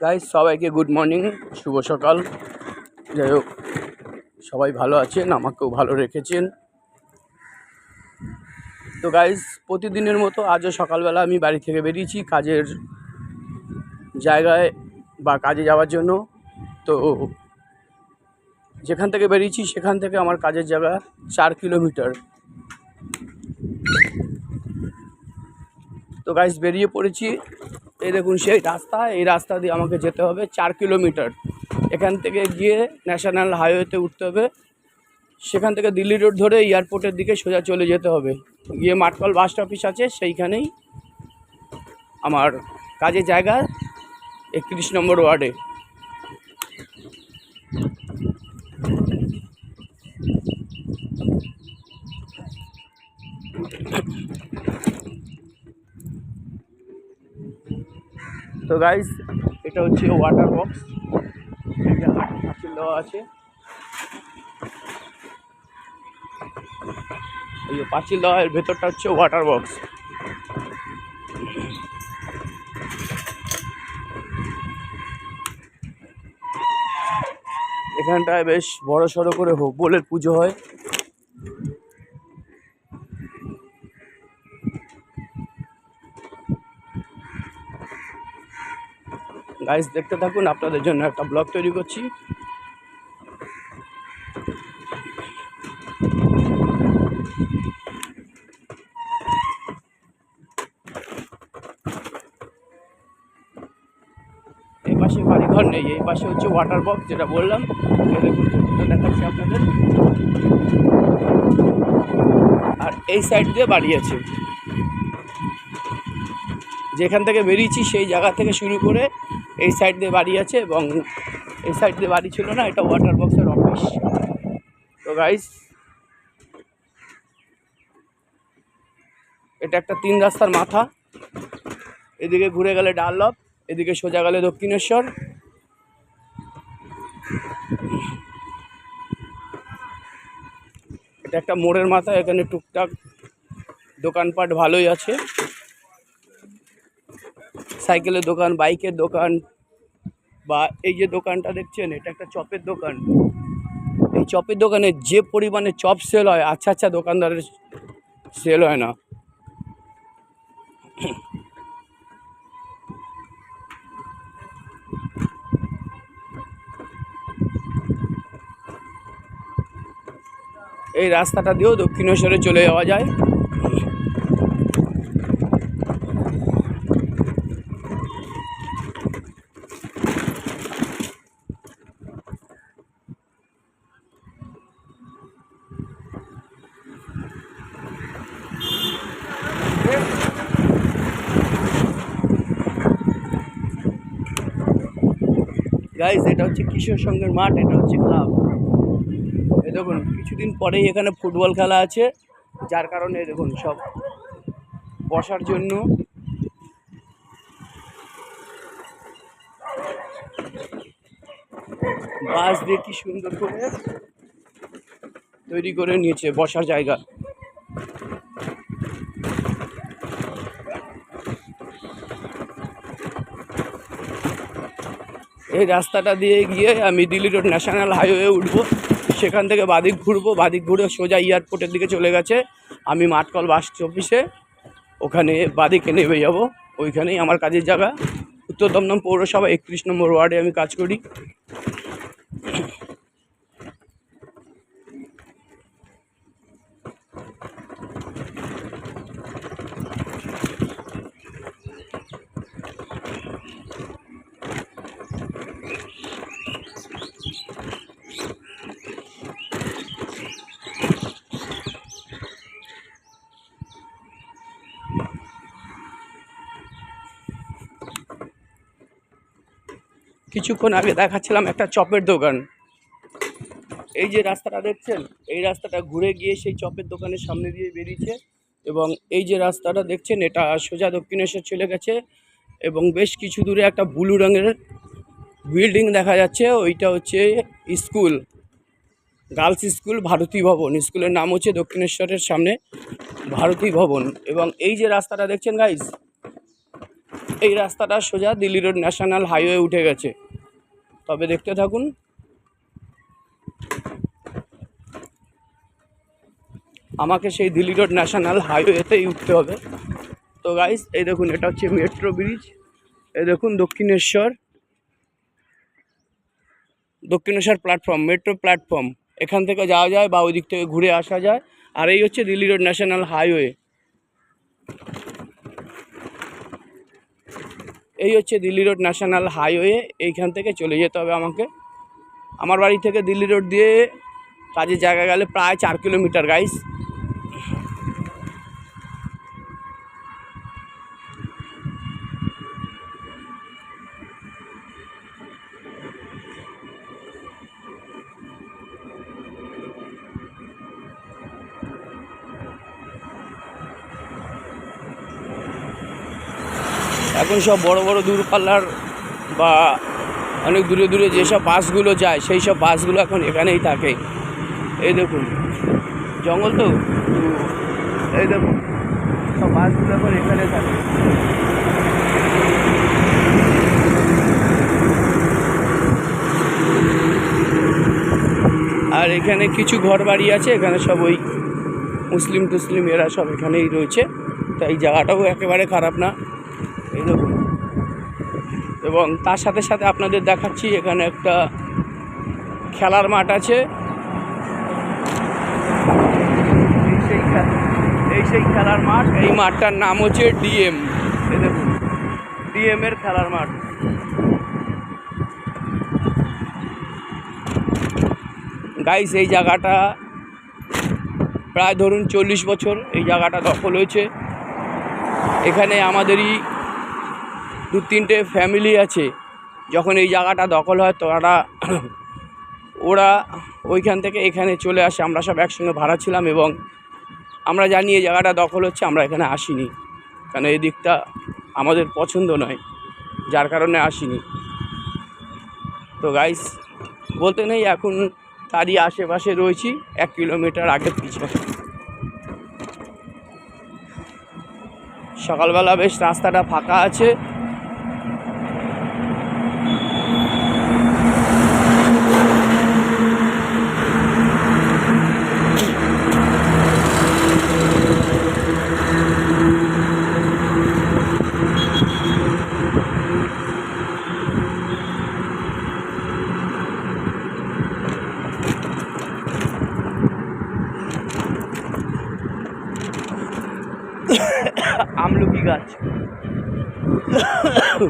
Guys সবাইকে good morning শুভ সকাল। যাই হোক, সবাই ভালো আছেন, আমাকেও ভালো রেখেছেন। তো গাইজ প্রতিদিনের মতো আজও সকালবেলা আমি বাড়ি থেকে বেরিয়েছি কাজের জায়গায় বা কাজে যাওয়ার জন্য। তো যেখান থেকে বেরিয়েছি, সেখান থেকে আমার কাজের জায়গা চার কিলোমিটার। তো গাইজ বেরিয়ে পড়েছি। এই দেখুন, সেই রাস্তা, এই রাস্তা দিয়ে আমাকে যেতে হবে চার কিলোমিটার। এখান থেকে গিয়ে ন্যাশনাল হাইওয়েতে উঠতে হবে। সেখান থেকে দিল্লি রোড ধরে এয়ারপোর্টের দিকে সোজা চলে যেতে হবে। গিয়ে মাটকল বাস অফিস আছে, সেইখানেই আমার কাজের জায়গা, একত্রিশ নম্বর ওয়ার্ডে। তো গাইস এটা হচ্ছে ওয়াটার বক্স এটা পাঁচিল দেওয়া আছে। এই যে পাঁচিল দেওয়া, এর ভেতরটা হচ্ছে ওয়াটার বক্স এখানটায় বেশ বড় সড়ো করে হোক বলের পুজো হয়। গাইস দেখতে থাকুন, আপনাদের জন্য একটা ব্লগ তৈরি করছি। এই পাশে বাড়িঘর নেই, এই পাশে হচ্ছে ওয়াটার বক্স যেটা বললাম। দেখাচ্ছি আপনাদের। আর এই সাইড দিয়ে বাড়ি আছে। যেখান থেকে বেরিয়েছি সেই জায়গা থেকে শুরু করে এই সাইড দিয়ে বাড়ি আছে এবং এই সাইড দিয়ে বাড়ি ছিল না, এটা ওয়াটার বক্সের অফিস তো গাইস এটা একটা তিন রাস্তার মাথা। এদিকে ঘুরে গেলে ডানলপ এদিকে সোজা গেলে দক্ষিণেশ্বর। এটা একটা মোড়ের মাথা, এখানে টুকটাক দোকানপাট ভালোই আছে। সাইকেলের দোকান, বাইকের দোকান বা এই যে দোকানটা দেখছেন, এটা একটা চপের দোকান। এই চপের দোকানে যে পরিমাণে চপ সেল হয় আচ্ছা আচ্ছা দোকানদারের সেল হয় না। এই রাস্তাটা দিয়েও দক্ষিণেশ্বরে চলে যাওয়া যায় গাইজ এটা হচ্ছে কিশোর সঙ্গের মাঠ, এটা হচ্ছে ক্লাব। এই দেখুন, কিছুদিন পরেই এখানে ফুটবল খেলা আছে, যার কারণে দেখুন সব বসার জন্য। বাঁশ দিয়ে কি সুন্দর করে তৈরি করে নিয়েছে, বসার জায়গা। এই রাস্তাটা দিয়ে গিয়ে আমি দিল্লি রোড ন্যাশনাল হাইওয়ে উঠবো। সেখান থেকে বাদিক ঘুরবো। বাদিক ঘুরে সোজা এয়ারপোর্টের দিকে চলে গেছে। আমি মাঠকল বাস অফিসে ওখানে বাদিকে নেমে যাব। ওইখানেই আমার কাজের জায়গা। উত্তর দমদম পৌরসভা একত্রিশ নম্বর ওয়ার্ডে আমি কাজ করি। কিছুক্ষণ আগে দেখাচ্ছিলাম একটা চপের দোকান। এই যে রাস্তাটা দেখছেন, এই রাস্তাটা ঘুরে গিয়ে সেই চপের দোকানের সামনে দিয়ে বেরিয়েছে এবং এই যে রাস্তাটা দেখছেন, এটা সোজা দক্ষিণেশ্বর চলে গেছে এবং বেশ কিছু দূরে একটা ব্লু রঙের বিল্ডিং দেখা যাচ্ছে, ওইটা হচ্ছে school, girls school, Bharati Bhavan. স্কুলের নাম হচ্ছে দক্ষিণেশ্বরের সামনে ভারতী ভবন এবং এই যে রাস্তাটা দেখছেন গাইজ এই রাস্তাটা সোজা দিল্লি রোড ন্যাশনাল হাইওয়ে উঠে গেছে। তবে দেখতে থাকুন। আমাকে সেই দিল্লি রোড ন্যাশনাল হাইওয়েতেই উঠতে হবে। তো গাইস এই দেখুন, এটা হচ্ছে মেট্রো ব্রিজ এই দেখুন, Dakshineswar. Dakshineswar platform metro platform এখান থেকে যাওয়া যায় বা ওই দিক থেকে ঘুরে আসা যায়। আর এই হচ্ছে দিল্লি রোড ন্যাশনাল হাইওয়ে এই হচ্ছে দিল্লি রোড ন্যাশনাল হাইওয়ে, এইখান থেকে চলে যেতে হবে আমাকে। আমার বাড়ি থেকে দিল্লি রোড দিয়ে কাজের জায়গা গেলে প্রায় চার কিলোমিটার গাইস এখন সব বড় বড় দূরপাল্লার বা অনেক দূরে দূরে যেসব বাসগুলো যায়, সেই সব বাসগুলো এখন এখানেই থাকে। এই দেখুন, জঙ্গল তো? এই দেখুন, সব বাসগুলো এখন এখানে থাকে। আর এখানে কিছু ঘর বাড়ি আছে, এখানে সব ওই মুসলিম টুসলিম এরা সব এখানেই রয়েছে। তাই জায়গাটাও একেবারে খারাপ না। এই দেখুন। এবং তার সাথে সাথে আপনাদের দেখাচ্ছি, এখানে একটা খেলার মাঠ আছে। এই সেই খেলার মাঠ, এই মাঠটার নাম হচ্ছে ডিএম। এই দেখুন, ডিএম এর খেলার মাঠ। গাইস এই জায়গাটা প্রায় ধরুন চল্লিশ বছর এই জায়গাটা দখল হয়েছে। এখানে আমাদেরই দু তিনটে ফ্যামিলি আছে। যখন এই জায়গাটা দখল হয় তো ওরা ওইখান থেকে এখানে চলে আসে। আমরা সব একসঙ্গে ভাড়া ছিলাম এবং আমরা জানি এই জায়গাটা দখল হচ্ছে, আমরা এখানে আসিনি। কারণ এই দিকটা আমাদের পছন্দ নয়, যার কারণে আসিনি। তো গাইস বলতে নেই, এখন তারই আশেপাশে রয়েছি, এক কিলোমিটার আগে পিছনে। সকালবেলা বেশ রাস্তাটা ফাঁকা আছে আমলকি গাছ এই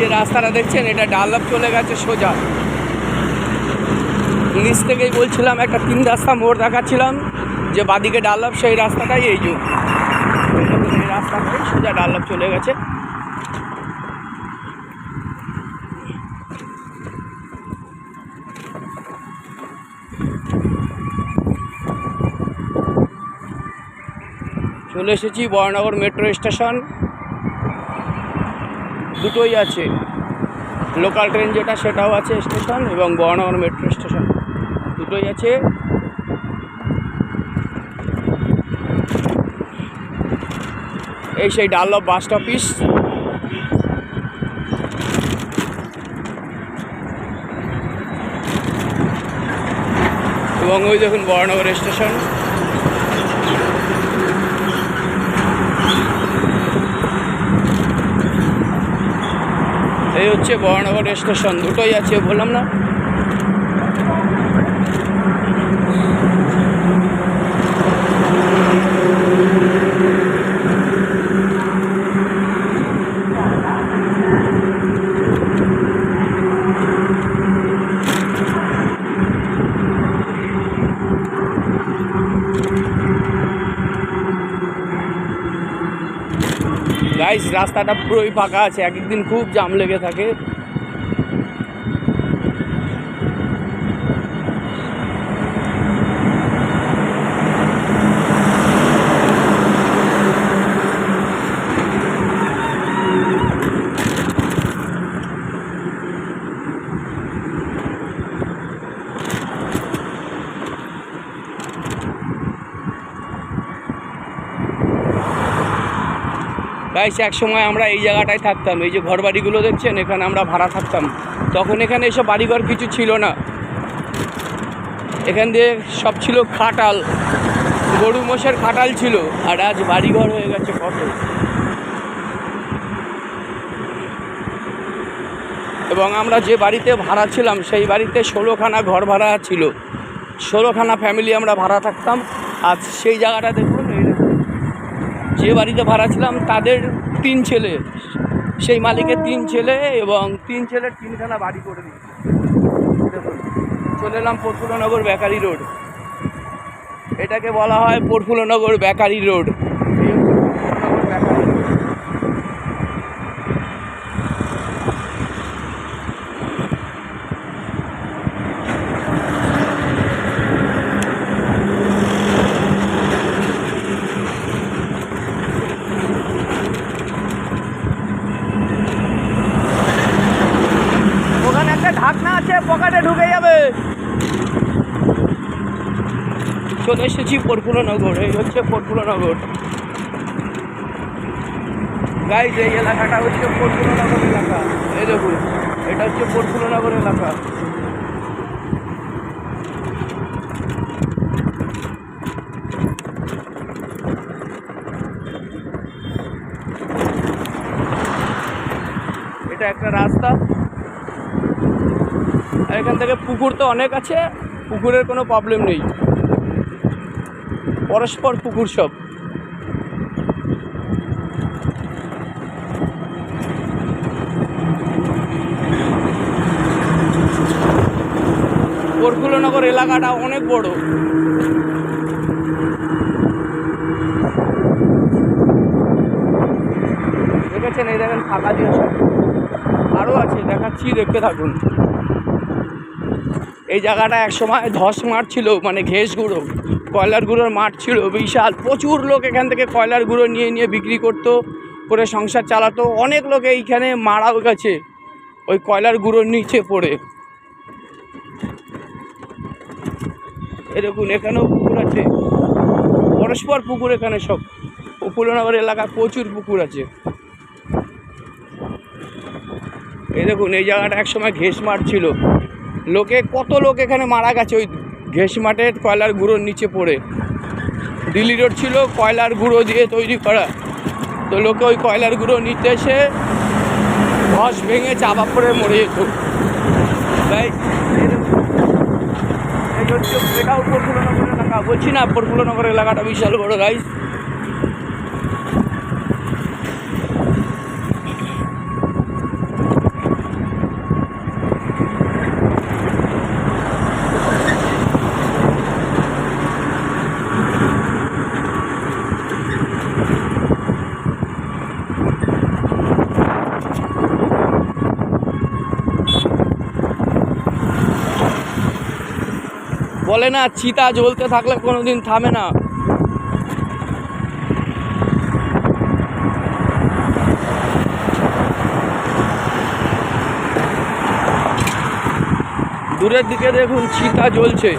যে রাস্তাটা দেখছেন, এটা ডাল্লাপ চলে গেছে সোজা। নিচ থেকেই বলছিলাম, একটা তিন রাস্তা মোড় দেখাচ্ছিলাম। যে বাদিকে ডাল্লাপ সেই রাস্তাটাই এই যে। এই রাস্তাটাই সোজা ডাল্লাপ চলে গেছে। চলে এসেছি বরানগর মেট্রো স্টেশন। দুটোই আছে। লোকাল ট্রেন যেটা, সেটাও আছে স্টেশন এবং বরানগর মেট্রো স্টেশন। দুটোই আছে। এই সেই ডাল্লভ বাস অফিস এবং ওই দেখুন বরানগর স্টেশন। এই হচ্ছে বরানগর স্টেশন, দুটোই আছে, বললাম না। গাইস রাস্তাটা পুরোই ফাঁকা আছে এক একদিন খুব জাম লেগে থাকে। গাইস এক সময় আমরা এই জায়গাটায় থাকতাম, এই যে ঘর বাড়িগুলো দেখছেন, এখানে আমরা ভাড়া থাকতাম। তখন এখানে এসব বাড়িঘর কিছু ছিল না। এখান দিয়ে সব ছিল খাটাল, গরু মোষের খাটাল ছিল, আর আজ বাড়িঘর হয়ে গেছে কত এবং আমরা যে বাড়িতে ভাড়া ছিলাম, সেই বাড়িতে ষোলোখানা ঘর ভাড়া ছিল। ষোলোখানা ফ্যামিলি আমরা ভাড়া থাকতাম। আর সেই জায়গাটা দেখুন এই দেখুন। যে বাড়িতে ভাড়া ছিলাম, তাদের তিন ছেলে। সেই মালিকের তিন ছেলে এবং তিন ছেলের তিনখানা বাড়ি করে দিচ্ছে চলে এলাম প্রফুল্লনগর বেকারি রোড। এটাকে বলা হয় প্রফুল্লনগর বেকারি রোড এই হচ্ছে প্রফুল্লনগর বেকারি রোড ওখানে একটা ঢাকনা আছে, পকেটে ঢুকে যাবে। চলে এসেছি পরপুরনগর এই হচ্ছে পরপুরনগর গাইজ এই এলাকাটা হচ্ছে পরপুরনগর এলাকা। এই দেখুন, এটা হচ্ছে পরপুরনগর এলাকা। এটা একটা রাস্তা। এখান থেকে পুকুর তো অনেক আছে, পুকুরের কোনো প্রবলেম নেই। পরস্পর পুকুর সব। প্রফুল্লনগর এলাকাটা অনেক বড়। দেখেছেন, এই দেখেন ফাঁকা দিয়ে সব। আরও আছে, দেখাচ্ছি, দেখতে থাকুন। এই জায়গাটা এক সময় ধস মাঠ ছিল মানে ঘেস গুঁড়ো, কয়লার গুঁড়োর মাঠ ছিল, বিশাল, প্রচুর লোক এখান থেকে কয়লার গুঁড়ো নিয়ে নিয়ে বিক্রি করতো, করে সংসার চালাতো, অনেক লোক এইখানে মারাও গেছে, ওই কয়লার গুঁড়োর নিচে পড়ে। এরকম এখানেও পুকুর আছে, পরস্পর পুকুর এখানে সব, উপলনগর এলাকায় প্রচুর পুকুর আছে। এই দেখুন, এই জায়গাটা একসময় ঘেস মাঠ ছিল। লোকে কত লোক এখানে মারা গেছে? ওই ঘেস মাঠের কয়লার গুঁড়োর নিচে পড়ে। দিল্লি রোড ছিল, কয়লার গুঁড়ো দিয়ে তৈরি করা। তো লোকে ওই কয়লার গুঁড়ো নিতে এসে ধস ভেঙে চাপা পড়ে মরে যেত। তাই প্রফুল্লনগর এলাকা। বলছি না প্রফুল্লনগর এলাকাটা বিশাল বড় রাইস বলে না চিতা জ্বলতে থাকলে কোনো দিন থামে না। দূরের দিকে দেখুন চিতা জ্বলছে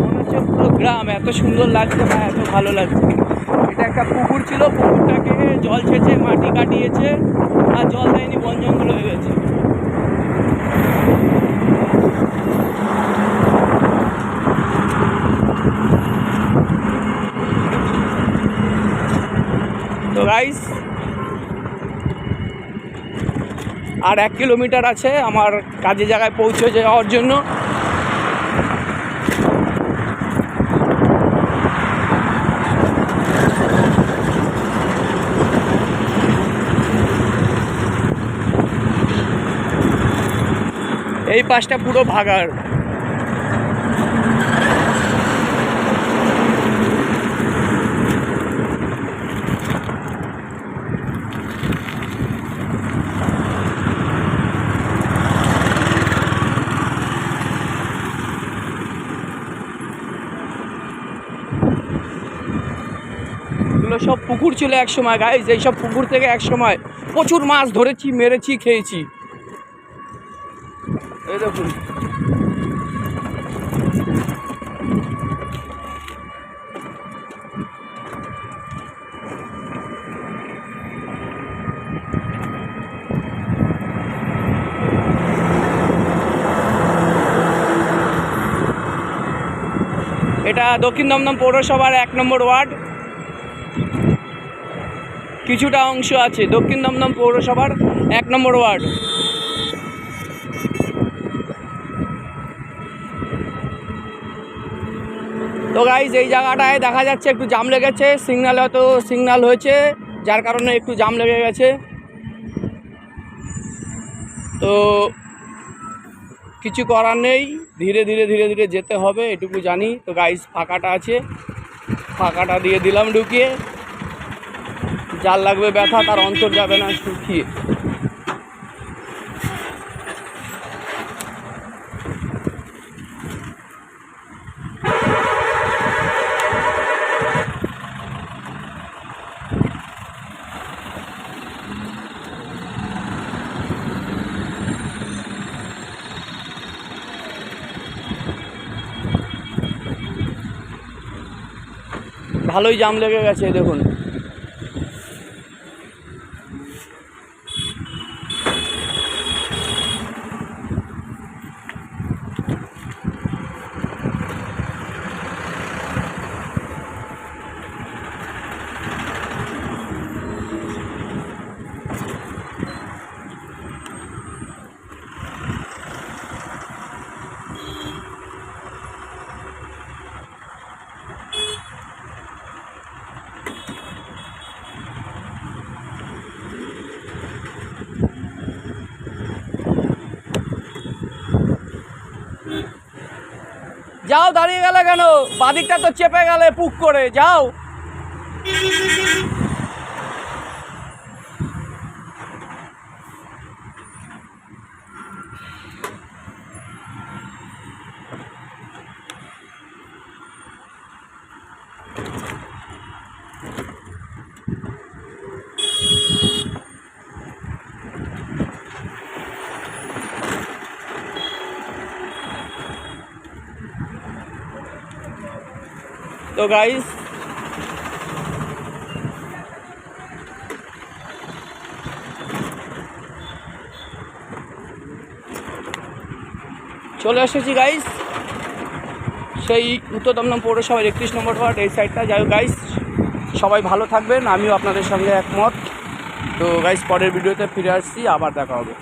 মনে হচ্ছে পুরো গ্রাম এত সুন্দর লাগছে না এত ভালো লাগছে। এটা একটা পুকুর ছিল, পুকুরটাকে জল ছেঁচে মাটি কাটিয়েছে, আর জল দেয়নি, বন জঙ্গল হয়ে গেছে। তো গাইস আর এক কিলোমিটার আছে, আমার কাজে জায়গায় পৌঁছে যাওয়ার জন্য। এই পাশটা পুরো ভাগার এগুলো সব পুকুর ছিল এক সময় গাইজ এই সব পুকুর থেকে এক সময় প্রচুর মাছ ধরেছি, মেরেছি, খেয়েছি। দেখুন এটা দক্ষিণ দমদম পৌরসভার এক নম্বর ওয়ার্ড। কিছুটা অংশ আছে দক্ষিণ দমদম পৌরসভার এক নম্বর ওয়ার্ড। তো গাইজ এই জায়গাটায় দেখা যাচ্ছে একটু জাম লেগেছে। সিগন্যাল হয়তো সিগন্যাল হয়েছে, যার কারণে একটু জাম লেগে গেছে। তো কিছু করার নেই, ধীরে ধীরে ধীরে ধীরে যেতে হবে, এটুকু জানি। তো গাইস ফাঁকাটা আছে। ফাঁকাটা দিয়ে দিলাম ঢুকিয়ে। যার লাগবে ব্যথা, তার অন্তর যাবে না, শুকিয়ে। ভালোই জাম লেগে গেছে দেখুন। যাও দাঁড়িয়ে গেলে কেন? বাদিকটা তো চেপে গেলে পুক করে যাও। তো গাইস চলে এসেছি গাইস সেই উত্তর দমদম পৌরসভার একত্রিশ নম্বর ওয়ার্ড এই সাইডটা যাই গাইস সবাই ভালো থাকবেন, আমিও আপনাদের সঙ্গে একমত। তো গাইস পরের ভিডিওতে ফিরে আসছি, আবার দেখা হবে।